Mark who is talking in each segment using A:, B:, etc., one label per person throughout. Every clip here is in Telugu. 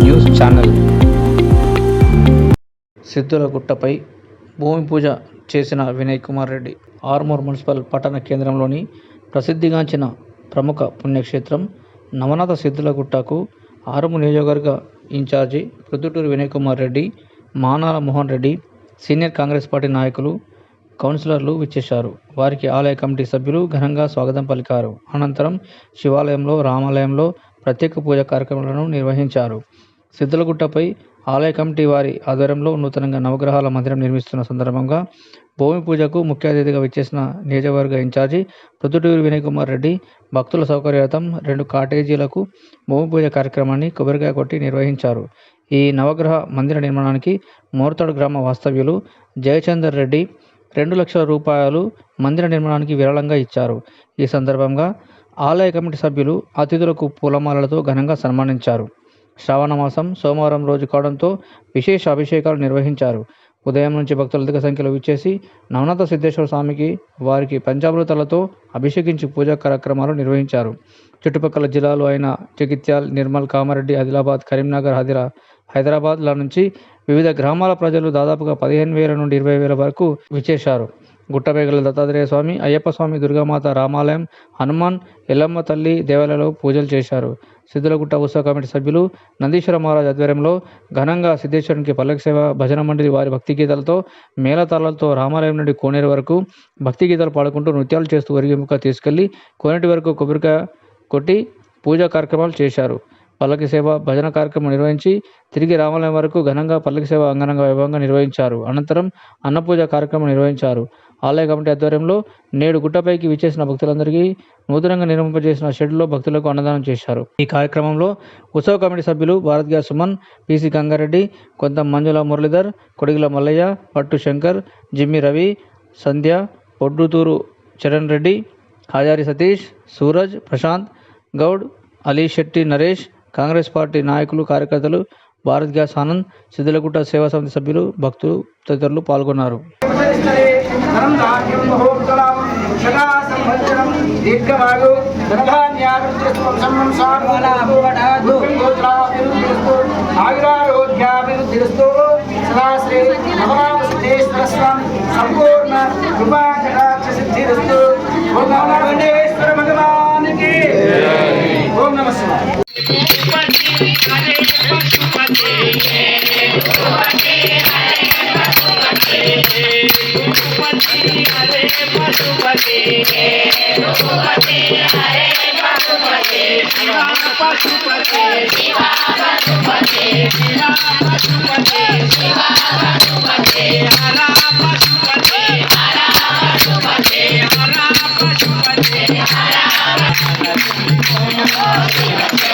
A: News channel. సిద్ధులగుట్టపై భూమి పూజ చేసిన వినయ్ కుమార్ రెడ్డి ఆర్మూర్ మున్సిపల్ పట్టణ కేంద్రంలోని ప్రసిద్ధిగాంచిన ప్రముఖ పుణ్యక్షేత్రం నవనాథ సిద్ధులగుట్టకు ఆరుము నియోజకవర్గ incharge Proddutur Vinay Kumar Reddy Manala Mohan Reddy senior congress party నాయకులు కౌన్సిలర్లు విచ్చేశారు. వారికి ఆలయ కమిటీ సభ్యులు ఘనంగా స్వాగతం పలికారు. అనంతరం శివాలయంలో రామాలయంలో ప్రత్యేక పూజ కార్యక్రమాలను నిర్వహించారు. సిద్ధలగుట్టపై ఆలయ కమిటీ వారి ఆధ్వర్యంలో నూతనంగా నవగ్రహాల మందిరం నిర్మిస్తున్న సందర్భంగా భూమి పూజకు ముఖ్య అతిథిగా విచ్చేసిన నియోజకవర్గ ఇన్ఛార్జి ప్రొద్దుటూరి వినయ్ కుమార్ రెడ్డి భక్తుల సౌకర్యార్థం రెండు కాటేజీలకు భూమి పూజ కార్యక్రమాన్ని కొబ్బరికాయ కొట్టి నిర్వహించారు. ఈ నవగ్రహ మందిర నిర్మాణానికి మోర్తాడు గ్రామ వాస్తవ్యులు జయచందర్ రెడ్డి రెండు లక్షల రూపాయలు మందిర నిర్మాణానికి విరాళంగా ఇచ్చారు. ఈ సందర్భంగా ఆలయ కమిటీ సభ్యులు అతిథులకు పూలమాలలతో ఘనంగా సన్మానించారు. శ్రావణ మాసం సోమవారం రోజు కావడంతో విశేష అభిషేకాలు నిర్వహించారు. ఉదయం నుంచి భక్తులు అధిక సంఖ్యలో విచ్చేసి నవనాథ సిద్ధేశ్వర స్వామికి వారికి పంచామృతాలతో అభిషేకించి పూజా కార్యక్రమాలు నిర్వహించారు. చుట్టుపక్కల జిల్లాలు అయిన జగిత్యాల్ నిర్మల్ కామారెడ్డి ఆదిలాబాద్ కరీంనగర్ హదిరా హైదరాబాద్ల నుంచి వివిధ గ్రామాల ప్రజలు దాదాపుగా పదిహేను వేల నుండి ఇరవై వేల వరకు విచ్చేశారు. గుట్టపేగల దత్తాత్రేయ స్వామి అయ్యప్ప స్వామి దుర్గామాత రామాలయం హనుమాన్ ఎల్లమ్మ తల్లి దేవాలయంలో పూజలు చేశారు. సిద్ధులగుట్ట ఉత్సవ కమిటీ సభ్యులు నందీశ్వర మహారాజ్ ఆధ్వర్యంలో ఘనంగా సిద్ధేశ్వరునికి పల్లక సేవ భజన మండలి వారి భక్తి గీతాలతో మేళతాళాలతో రామాలయం నుండి కోనేరు వరకు భక్తి గీతాలు పాడుకుంటూ నృత్యాలు చేస్తూ ఒరిగింపుగా తీసుకెళ్ళి కోనేటి వరకు కొబ్బరికాయ కొట్టి పూజా కార్యక్రమాలు చేశారు. పల్లకి సేవ భజన కార్యక్రమం నిర్వహించి తిరిగి రామాలయం వరకు ఘనంగా పల్లకి సేవ అంగరంగ వైభవంగా నిర్వహించారు. అనంతరం అన్నపూజ కార్యక్రమం నిర్వహించారు. ఆలయ కమిటీ ఆధ్వర్యంలో నేడు గుట్టపైకి విచ్చేసిన భక్తులందరికీ నూతనంగా నిర్మింపజేసిన షెడ్లో భక్తులకు అన్నదానం చేశారు. ఈ కార్యక్రమంలో ఉత్సవ కమిటీ సభ్యులు భారత్ గ్యాస్ సుమన్ పిసి గంగారెడ్డి కొంత మంజుల మురళీధర్ కొడిగిల మల్లయ్య పట్టు శంకర్ జిమ్మి రవి సంధ్య పొడ్డుతూరు చరణ్ రెడ్డి హాజారి సతీష్ సూరజ్ ప్రశాంత్ గౌడ్ అలీ శెట్టి నరేష్ కాంగ్రెస్ పార్టీ నాయకులు కార్యకర్తలు భారత్ గ్యాస్ ఆనంద్ సిద్దిలగుట్ట సేవా సమితి సభ్యులు భక్తులు తదితరులు పాల్గొన్నారు
B: సంపూర్ణ కృపా సిద్ధిరస్తు ఓం భగవానికి ఓం నమ శివాయ
C: पशुपते पशुपते हरे पशुपते शिवा पशुपते शिवा पशुपते शिवा पशुपते शिवा पशुपते हरा
D: पशुपते हरा पशुपते हरा पशुपते हरा पशुपते ओम शिवते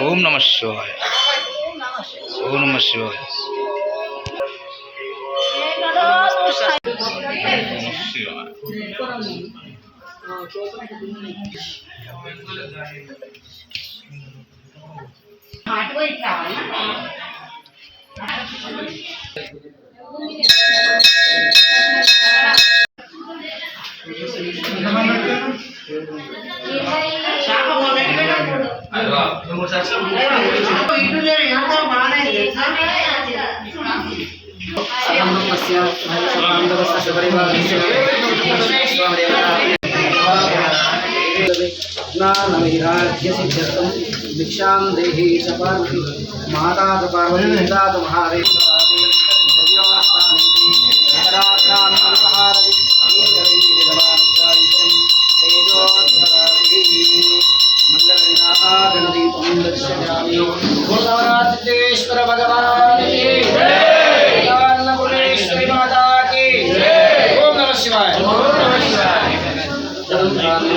D: ఓం నమ శివాయ
E: ఇటు నేను ఎంత బాగానే
B: तस्य बान्धवस्य सपरिवारस्य ज्ञानवैराग्यसिद्ध्यर्थं भिक्षां देहि च पार्वती माता च पार्वती पिता च महादेव